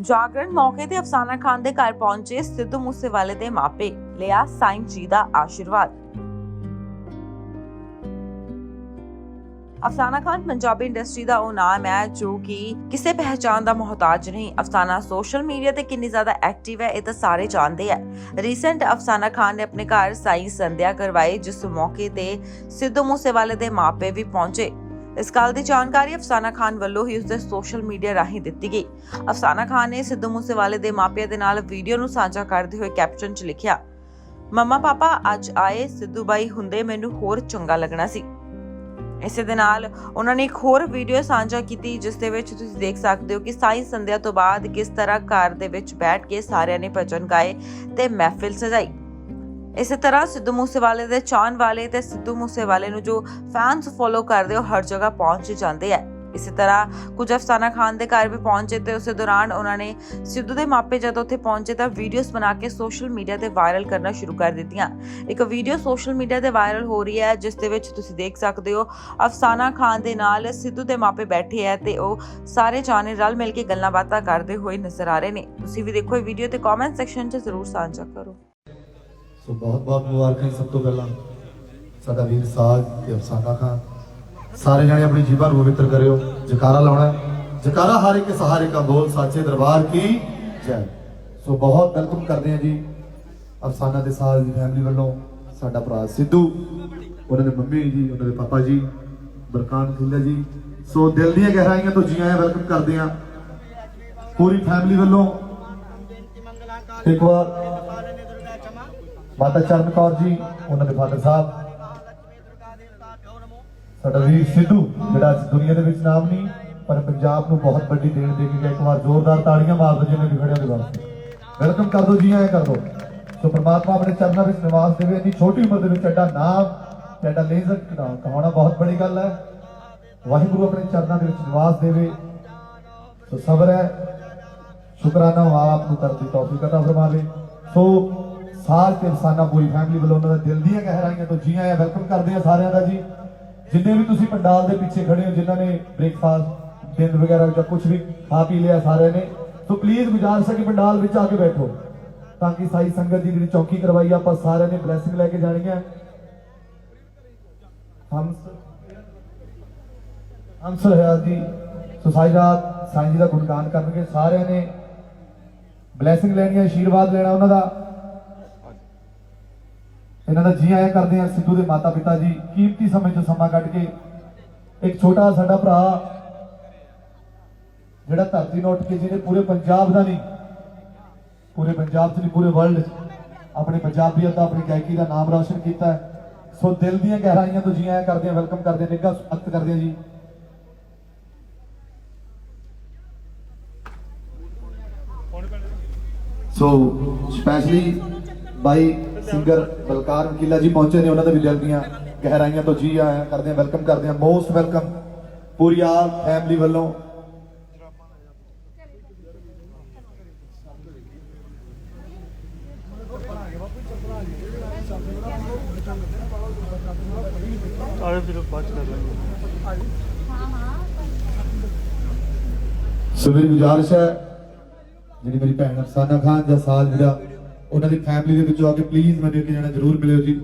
ਜਾਗਰਣ ਮੌਕੇ ਤੇ ਅਫਸਾਨਾ ਖਾਨ ਦੇ ਘਰ ਪਹੁੰਚੇ ਸਿੱਧੂ ਮੂਸੇਵਾਲੇ ਦੇ ਮਾਪੇ, ਲਿਆ ਸਾਈਂ ਜੀ ਦਾ ਆਸ਼ੀਰਵਾਦ। ਅਫਸਾਨਾ ਖਾਨ ਪੰਜਾਬੀ ਇੰਡਸਟਰੀ ਦਾ ਉਹ ਨਾਮ ਹੈ ਜੋ ਕਿ ਕਿਸੇ ਪਹਿਚਾਨ ਦਾ ਮੁਹਤਾਜ ਨਹੀਂ। ਅਫਸਾਨਾ ਸੋਸ਼ਲ ਮੀਡੀਆ ਤੇ ਕਿੰਨੀ ਜ਼ਿਆਦਾ ਐਕਟਿਵ ਹੈ, ਇਹ ਤਾਂ ਸਾਰੇ ਜਾਣਦੇ ਹੈ ਰੀਸੈਂਟ ਅਫਸਾਨਾ ਖਾਨ ਨੇ ਆਪਣੇ ਘਰ ਸਾਈ ਸੰਧਿਆ ਕਰਵਾਈ, ਜਿਸ ਮੌਕੇ ਤੇ ਸਿੱਧੂ ਮੂਸੇਵਾਲੇ ਦੇ ਮਾਪੇ ਵੀ ਪਹੁੰਚੇ। ਇਸ ਗੱਲ ਦੀ ਜਾਣਕਾਰੀ ਅਫਸਾਨਾ ਖਾਨ ਵੱਲੋਂ ਹੀ ਉਸਦੇ ਸੋਸ਼ਲ ਮੀਡੀਆ ਰਾਹੀਂ ਦਿੱਤੀ ਗਈ। ਅਫਸਾਨਾ ਖਾਨ ਨੇ ਸਿੱਧੂ ਮੂਸੇਵਾਲੇ ਦੇ ਮਾਪਿਆਂ ਦੇ ਨਾਲ ਵੀਡੀਓ ਨੂੰ ਸਾਂਝਾ ਕਰਦੇ ਹੋਏ ਕੈਪਸ਼ਨ 'ਚ ਲਿਖਿਆ, ਮੰਮਾ, ਪਾਪਾ, ਅੱਜ ਆਏ ਸਿੱਧੂ ਬਾਈ ਹੁੰਦੇ ਮੈਨੂੰ ਹੋਰ ਚੰਗਾ ਲੱਗਣਾ ਸੀ। ਇਸੇ ਦੇ ਨਾਲ ਉਹਨਾਂ ਨੇ ਇੱਕ ਹੋਰ ਵੀਡੀਓ ਸਾਂਝਾ ਕੀਤੀ, ਜਿਸ ਦੇ ਵਿੱਚ ਤੁਸੀਂ ਦੇਖ ਸਕਦੇ ਹੋ ਕਿ ਸਾਈ ਸੰਧਿਆ ਤੋਂ ਬਾਅਦ ਕਿਸ ਤਰ੍ਹਾਂ ਘਰ ਦੇ ਵਿੱਚ ਬੈਠ ਕੇ ਸਾਰਿਆਂ ਨੇ ਭਜਨ ਗਾਏ ਤੇ ਮਹਿਫਿਲ ਸਜਾਈ। ਇਸੇ ਤਰ੍ਹਾਂ ਸਿੱਧੂ ਮੂਸੇਵਾਲੇ ਦੇ ਚਾਹਣ ਵਾਲੇ ਤੇ ਸਿੱਧੂ ਮੂਸੇਵਾਲੇ ਨੂੰ ਜੋ ਫੈਨਸ ਫੋਲੋ ਕਰਦੇ, ਉਹ ਹਰ ਜਗ੍ਹਾ ਪਹੁੰਚ ਜਾਂਦੇ ਆ। ਇਸੇ ਤਰ੍ਹਾਂ ਕੁਝ ਅਫਸਾਨਾ ਖਾਨ ਦੇ ਘਰ ਵੀ ਪਹੁੰਚੇ ਤੇ ਉਸੇ ਦੌਰਾਨ ਉਹਨਾਂ ਨੇ ਸਿੱਧੂ ਦੇ ਮਾਪੇ ਜਦੋਂ ਉੱਥੇ ਪਹੁੰਚੇ ਤਾਂ ਵੀਡੀਓਜ਼ ਬਣਾ ਕੇ ਸੋਸ਼ਲ ਮੀਡੀਆ ਤੇ ਵਾਇਰਲ ਕਰਨਾ ਸ਼ੁਰੂ ਕਰ ਦਿੱਤੀਆਂ। ਇੱਕ ਵੀਡੀਓ ਸੋਸ਼ਲ ਮੀਡੀਆ ਤੇ ਵਾਇਰਲ ਹੋ ਰਹੀ ਹੈ, ਜਿਸ ਦੇ ਵਿੱਚ ਤੁਸੀਂ ਦੇਖ ਸਕਦੇ ਹੋ, ਅਫਸਾਨਾ ਖਾਨ ਦੇ ਨਾਲ ਸਿੱਧੂ ਦੇ ਮਾਪੇ ਬੈਠੇ ਹੈ ਤੇ ਉਹ ਸਾਰੇ ਜਾਣੇ ਰਲ ਮਿਲ ਕੇ ਗੱਲਾਂ ਬਾਤਾਂ ਕਰਦੇ ਹੋਏ ਨਜ਼ਰ ਆ ਰਹੇ ਨੇ। ਤੁਸੀਂ ਵੀ ਦੇਖੋ ਇਹ ਵੀਡੀਓ ਤੇ ਕਮੈਂਟ ਸੈਕਸ਼ਨ 'ਚ ਜ਼ਰੂਰ ਸਾਂਝਾ ਕਰੋ। ਸੋ ਬਹੁਤ ਬਹੁਤ ਮੁਬਾਰਕਾਂ ਜੀ ਸਭ ਤੋਂ ਪਹਿਲਾਂ। ਸਾਡਾ ਵੀਰ ਸਾਜ ਤੇ ਅਫਸਾਨਾ ਖਾਨ। ਸਾਰੇ ਜਣੇ ਆਪਣੀ ਜੀਭਾਂ ਨੂੰ ਪਵਿੱਤਰ ਕਰਿਓ। ਜਕਾਰਾ ਲਾਉਣਾ ਜਕਾਰਾ ਹਾਰੇ ਕੇ ਸਹਾਰੇ ਕਾ ਬੋਲ, ਸਾਚੇ ਦਰਬਾਰ ਕੀ ਜੈ। ਸੋ ਬਹੁਤ ਵੈਲਕਮ ਕਰਦੇ ਹਾਂ ਜੀ। ਅਫਸਾਨਾ ਦੇ ਸਾਲ ਦੀ ਫੈਮਿਲੀ ਵੱਲੋਂ ਸਾਡਾ ਭਰਾ ਸਿੱਧੂ, ਉਹਨਾਂ ਦੇ ਮੰਮੀ ਜੀ, ਉਹਨਾਂ ਦੇ ਪਾਪਾ ਜੀ, ਬਰਕਾਨ ਖੁੱਲਾ ਜੀ। ਸੋ ਦਿਲ ਦੀਆਂ ਗਹਿਰਾਈਆਂ ਤੋਂ ਜੀ ਆਇਆਂ ਵੈਲਕਮ ਕਰਦੇ ਆ ਪੂਰੀ ਫੈਮਿਲੀ ਵੱਲੋਂ ਇੱਕ ਵਾਰ ਮਾਤਾ ਚਰਨ ਕੌਰ ਜੀ, ਉਹਨਾਂ ਦੇ ਫਾਦਰ ਸਾਹਿਬ, ਸਾਡਾ ਵੀਰ ਸਿੱਧੂ, ਜਿਹੜਾ ਅੱਜ ਦੁਨੀਆ ਦੇ ਵਿੱਚ ਨਾਮ ਨਹੀਂ, ਪਰ ਪੰਜਾਬ ਨੂੰ ਬਹੁਤ ਵੱਡੀ ਦੇਣ ਦੇ ਕੇ ਗਿਆ, ਇੱਕ ਵਾਰ ਜ਼ੋਰਦਾਰ ਤਾੜੀਆਂ ਮਾਰ ਦਿਓ ਜਿੰਨੇ ਵੀ ਖੜਿਆ ਦੇ ਵਾਸਤੇ ਵੈਲਕਮ ਕਰ ਦਿਓ ਜੀ ਆਏ ਕਰ ਦਿਓ ਸੋ ਪ੍ਰਮਾਤਮਾ ਆਪਣੇ ਚਰਨਾਂ ਵਿੱਚ ਨਿਵਾਸ ਦੇਵੇ, ਇੰਨੀ ਛੋਟੀ ਉਮਰ ਦੇ ਵਿੱਚ ਐਡਾ ਨਾਮ ਐਡਾ ਲੇਜ਼ਰ ਕਹਾਉਣਾ ਬਹੁਤ ਬੜੀ ਗੱਲ ਹੈ। ਵਾਹਿਗੁਰੂ ਆਪਣੇ ਚਰਨਾਂ ਦੇ ਵਿੱਚ ਨਿਵਾਸ ਦੇਵੇ। ਸੋ ਸਬਰ ਹੈ। ਸ਼ੁਕਰਾਨਾ ਆਪ ਨੂੰ ਕਰਦੀ ਤੌਫੀਕ ਅਤਾ ਫਰਮਾਵੇ। ਸੋ ਸਾਲ ਤੇ ਇਨਸਾਨਾ ਪੂਰੀ ਫੈਮਿਲੀ ਵੱਲੋਂ ਉਹਨਾਂ ਦਾ ਦਿਲ ਦੀਆਂ ਗਹਿਰਾਈਆਂ ਤੋਂ ਜੀ ਆਇਆਂ ਵੈਲਕਮ ਕਰਦੇ ਆ ਸਾਰਿਆਂ ਦਾ ਜੀ। ਜਿੰਨੇ ਵੀ ਤੁਸੀਂ ਪੰਡਾਲ ਦੇ ਪਿੱਛੇ ਖੜੇ ਹੋ, ਜਿਨ੍ਹਾਂ ਨੇ ਬ੍ਰੇਕਫਾਸਟ ਦਿਨ ਵਗੈਰਾ ਜਾਂ ਕੁਝ ਵੀ ਖਾ ਪੀ ਲਿਆ ਸਾਰਿਆਂ ਨੇ, ਸੋ ਪਲੀਜ਼ ਗੁਜ਼ਾਰਿਸ਼ ਹੈ ਕਿ ਪੰਡਾਲ ਵਿੱਚ ਆ ਕੇ ਬੈਠੋ। ਤਾਂ ਕਿ ਸਾਈ ਸੰਗਤ ਦੀ ਜਿਹੜੀ ਚੌਕੀ ਕਰਵਾਈ ਆਪਾਂ ਸਾਰਿਆਂ ਨੇ ਬਲੇਸਿੰਗ ਲੈ ਕੇ ਜਾਣੀ ਹੈ ਹਮ ਹਮ ਸਹਿਯਾਦ ਜੀ। ਸੋ ਸਾਈ ਰਾਤ ਸਾਈਂ ਜੀ ਦਾ ਗੁਣਗਾਨ ਕਰਨਗੇ, ਸਾਰਿਆਂ ਨੇ ਬਲੇਸਿੰਗ ਲੈਣੀ ਹੈ ਆਸ਼ੀਰਵਾਦ ਲੈਣਾ ਉਹਨਾਂ ਦਾ। ਇਹਨਾਂ ਦਾ ਜੀ ਆਇਆਂ ਕਰਦੇ ਆ ਸਿੱਧੂ ਦੇ ਮਾਤਾ ਪਿਤਾ ਜੀ। ਕੀਮਤੀ ਸਮੇਂ 'ਚੋਂ ਸਮਾਂ ਕੱਢ ਕੇ ਇੱਕ ਛੋਟਾ ਸਾਡਾ ਭਰਾ ਜਿਹੜਾ ਧਰਤੀ ਨੋਟ ਕੇ ਜਿਹਨੇ ਪੂਰੇ ਪੰਜਾਬ ਦਾ ਨਹੀਂ, ਪੂਰੇ ਪੰਜਾਬ 'ਚ ਨਹੀਂ, ਪੂਰੇ ਵਰਲਡ 'ਚ ਆਪਣੇ ਪੰਜਾਬੀਅਤ ਦਾ ਆਪਣੀ ਗਾਇਕੀ ਦਾ ਨਾਮ ਰੌਸ਼ਨ ਕੀਤਾ ਸੋ ਦਿਲ ਦੀਆਂ ਗਹਿਰਾਈਆਂ ਤੋਂ ਜੀ ਆਇਆਂ ਕਰਦੇ ਆ ਵੈਲਕਮ ਕਰਦੇ ਆ ਨਿੱਘਾ ਸਵਾਗਤ ਕਰਦੇ ਆ ਜੀ। ਸੋ ਸਪੈਸ਼ਲੀ ਬਾਈ ਸਿੰਗਰ ਬਲਕਾਰ ਵਕੀਲਾ ਜੀ ਪਹੁੰਚੇ ਨੇ ਉਹਨਾਂ ਦੇ ਵੀ ਦਿਲ ਦੀਆਂ ਗਹਿਰਾਈਆਂ ਤੋਂ ਜੀ ਆਇਆਂ ਕਰਦੇ ਆ ਵੈਲਕਮ ਕਰਦੇ ਆ ਮੋਸਟ ਵੈਲਕਮ ਪੂਰੀ ਆਲ ਫੈਮਿਲੀ ਵੱਲੋਂ। ਆਏ ਫਿਰ ਬਾਅਦ 'ਚ ਕਰ ਲਾਂਗੇ। ਸੋ ਮੇਰੀ ਗੁਜ਼ਾਰਿਸ਼ ਹੈ ਜਿਹੜੀ ਮੇਰੀ ਭੈਣ ਅਫਸਾਨਾ ਖਾਨ ਜਾਂ ਸਾਲ ਜਿਹੜਾ ਉਹਨਾਂ ਦੀ ਫੈਮਿਲੀ ਦੇ ਵਿੱਚੋਂ ਆ ਕੇ ਪਲੀਜ਼ ਮੈਨੂੰ ਇੱਕ ਜਣਾ ਜ਼ਰੂਰ ਮਿਲਿਓ ਜੀ।